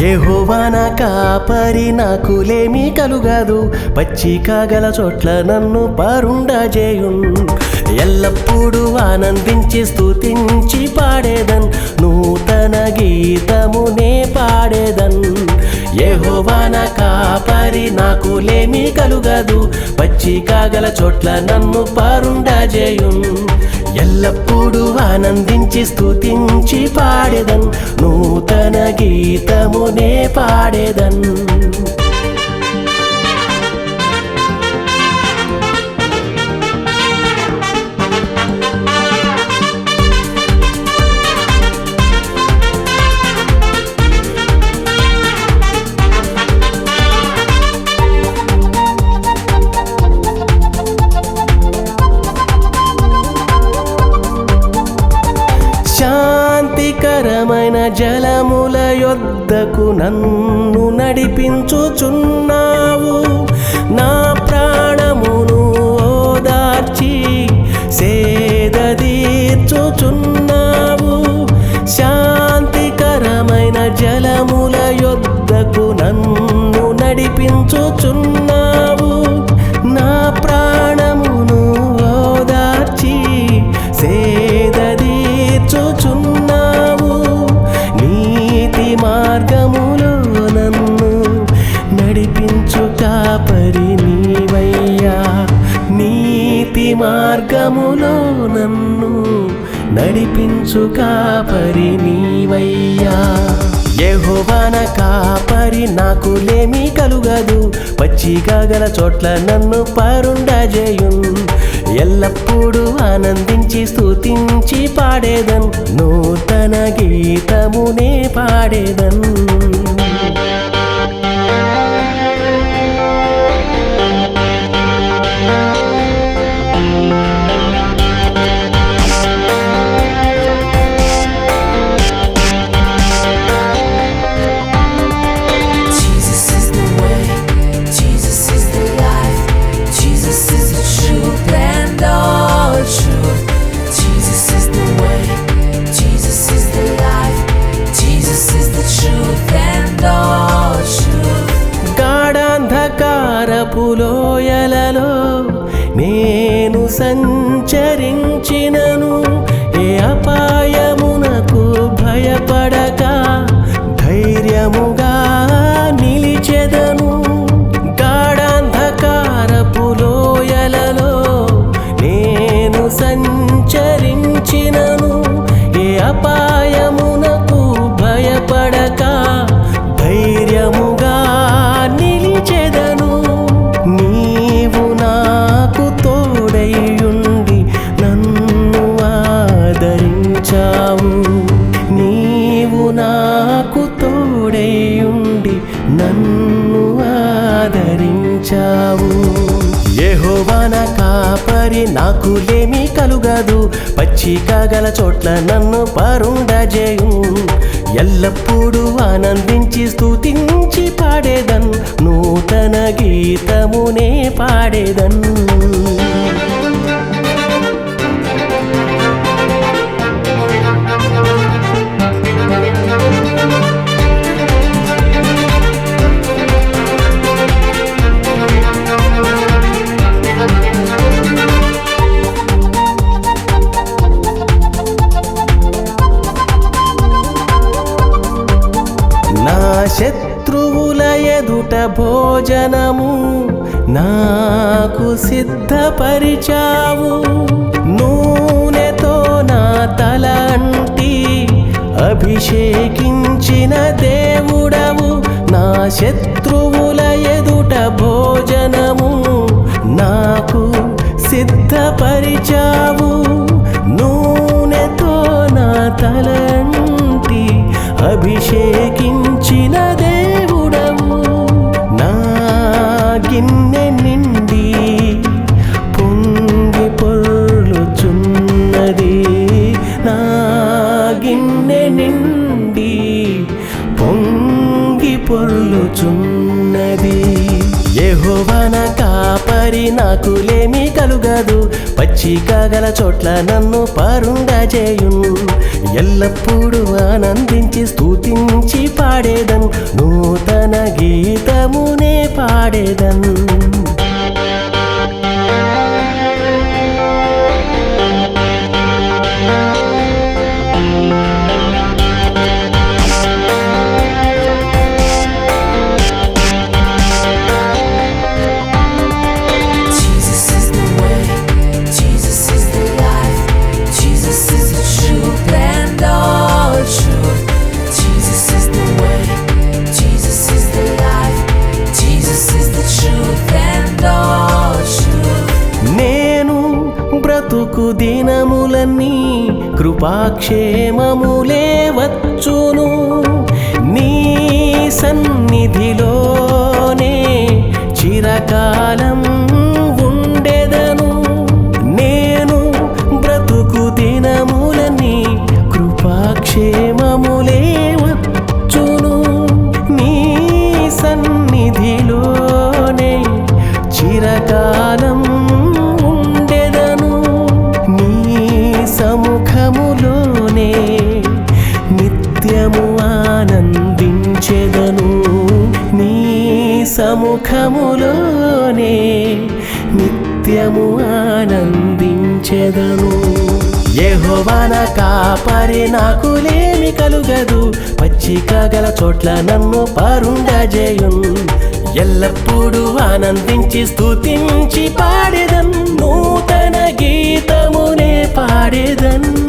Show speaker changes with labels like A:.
A: యెహోవాన కాపరి నాకులేమీ కలుగదు. పచ్చిక గల చోట్ల నన్ను పరుండజేయున్. ఎల్లప్పుడూ ఆనందించి స్తుతించి పాడేదన్. నూతన గీతమునే పాడేదన్. యెహోవాన కాపరి నాకులేమీ కలుగదు. పచ్చిక గల చోట్ల నన్ను పరుండజేయున్. ఎల్లప్పుడూ ఆనందించి స్థుతించి పాడేదన్. నూతన గీతమునే పాడేదన్. వద్దకు నన్ను నడిపించుచున్నావు. నా ప్రాణమును ఓదార్చి సేదీర్చుచున్నావు శాంతికరమైన జలముల యొద్దకు నన్ను నడిపించుచున్నావు. కాపరి నీవయ్యా నీతి మార్గములో నన్ను నడిపించు కాపరి నీవయ్యా. యెహోవాన కాపరి నాకు లేమి కలుగదు పచ్చిగా గల చోట్ల నన్ను పరుండజేయున్. ఎల్లప్పుడూ ఆనందించి స్థుతించి పాడేదన్ నూతన గీతమునే పాడేదన్. లోయలలో నేను సంచరించినను. నాకు లేమి కలుగదు. పచ్చికాగల చోట్ల నన్ను పరుండజేయు. ఎల్లప్పుడూ ఆనందించి స్థుతించి పాడేదన్. నూతన గీతమునే పాడేదన్. జ్ఞానము నాకు సిద్ధపరిచావు. నూనెతో నా తల అంటి అభిషేకించిన దేవుడవు. నా శత్రువుల ఎదుట భోజనము నాకు సిద్ధపరిచావు. నూనెతో నా తలంటి అభిషేకించిన ఉన్నది. ఎహోవన కాపరి నాకు లేమి కలుగదు. పచ్చిక గల చోట్ల నన్ను పరుంగా చేయును. ఎల్లప్పుడూ ఆనందించి స్థుతించి పాడేదన్. నూతన గీతమునే పాడేదన్. కృపాక్షేమములే వచ్చును. ఆనందించెదను ఏహోవాన కాపరి నాకు లేమి కలుగదు. పచ్చిక గల చోట్ల నన్ను పరుండజేయున్. ఎల్లప్పుడూ ఆనందించి స్తుతించి పాడేదన్. నూతన గీతమునే పాడేదన్.